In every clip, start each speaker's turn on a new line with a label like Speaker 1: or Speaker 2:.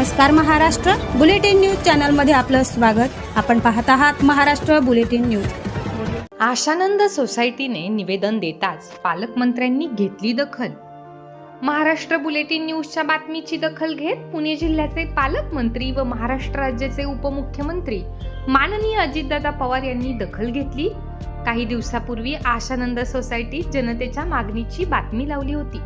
Speaker 1: नमस्कार Maharashtra. Bulletin news चॅनलमध्ये आपलं स्वागत. आपण पाहत आहात महाराष्ट्र बुलेटिन न्यूज.
Speaker 2: आशानंद सोसायटीने निवेदन देताच पालकमंत्र्यांनी घेतली दखल. महाराष्ट्र बुलेटिन न्यूजच्या बातमीची दखल घेत पुणे जिल्ह्याचे पालकमंत्री व महाराष्ट्र राज्याचे उपमुख्यमंत्री माननीय अजितदादा पवार यांनी दखल घेतली. काही दिवसापूर्वी आशानंद सोसायटीत जनतेच्या मागणीची बातमी लावली होती.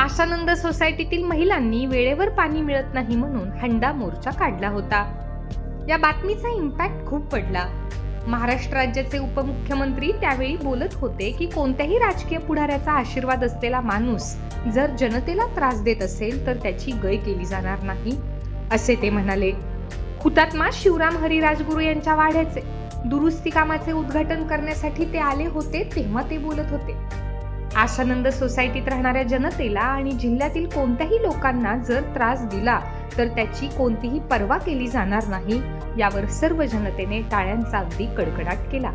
Speaker 2: आशानंद सोसायटीतील महिलांनी वेळेवर पाणी मिळत नाही म्हणून हंडा मोर्चा काढला होता. या बातमीचा इम्पॅक्ट खूप पडला. महाराष्ट्र राज्याचे उपमुख्यमंत्री त्यावेळी बोलत होते की कोणत्याही राजकीय पुढाऱ्याचा आशीर्वाद असलेला माणूस जर जनतेला त्रास देत असेल तर त्याची गय केली जाणार नाही असे ते म्हणाले. हुतात्मा शिवराम हरिराजगुरू यांच्या वाड्याचे दुरुस्ती कामाचे उद्घाटन करण्यासाठी ते आले होते तेव्हा ते बोलत होते. आशानंद सोसायटीत राहणाऱ्या जनतेला आणि जिल्ह्यातील कोणत्याही लोकांना जर त्रास दिला तर त्याची कोणतीही पर्वा केली जाणार नाही. यावर सर्व जनतेने टाळ्यांचा अगदी कडकडाट केला.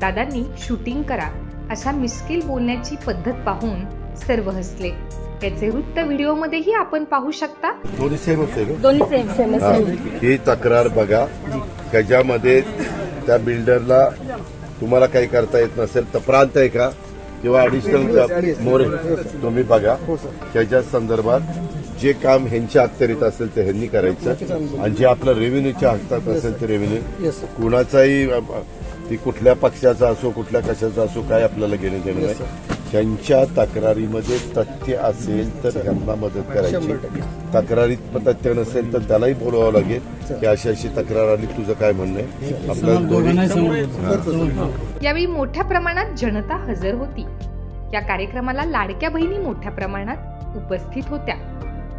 Speaker 2: दादांनी शूटिंग करा अशा मिस्किल बोलण्याची पद्धत पाहून सर्व हसले. याचे वृत्त व्हिडिओमध्येही आपण पाहू शकता.
Speaker 3: दोन्ही सेम असते का?
Speaker 1: दोन्ही सेम
Speaker 3: हा. ही तक्रार बघा. त्याच्यामध्ये त्या बिल्डरला तुम्हाला काही करता येत नसेल तर प्रांत आहे का? किंवा ऍडिशनल मोरे तुम्ही बघा. त्याच्या संदर्भात जे काम ह्यांच्या अखत्यारीत असेल ते ह्यांनी करायचं. आणि जे आपलं रेव्हेन्यूच्या हक्कात असेल ते रेव्हेन्यू कुणाचाही ती कुठल्या पक्षाचा असो कुठल्या कशाचा असो काय आपल्याला घेणं देणं नाही. त्यांच्या तक्रारीमध्ये तथ्य असेल तर त्यांना मदत करायची. तक्रारीत तथ्य नसेल तर त्यालाही बोलवावं लागेल. की अशी अशी तक्रार आली तुझं काय म्हणणं आहे? आपल्याला दोन्ही
Speaker 2: यावेळी मोठ्या प्रमाणात जनता हजर होती. या कार्यक्रमाला लाडक्या बहिणी मोठ्या प्रमाणात उपस्थित होत्या.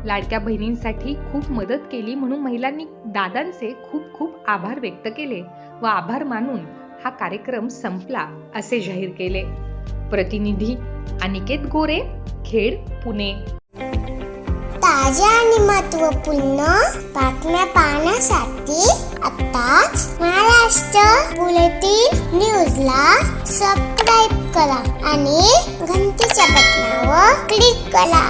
Speaker 2: लाडक्या बहिणींसाठी खूप मदत केली म्हणून महिलांनी दादांचे खूप खूप आभार व्यक्त केले व आभार मानून हा कार्यक्रम संपला असे जाहीर केले. प्रतिनिधी अनिकेत गोरे खेड पुणे.
Speaker 4: ताज्या आणि महत्त्वपूर्ण बातम्या पाहण्यासाठी आत्ताच महाराष्ट्र बुलेटिन न्यूजला सबस्क्राईब करा आणि घंटीच्या बटनावर क्लिक करा.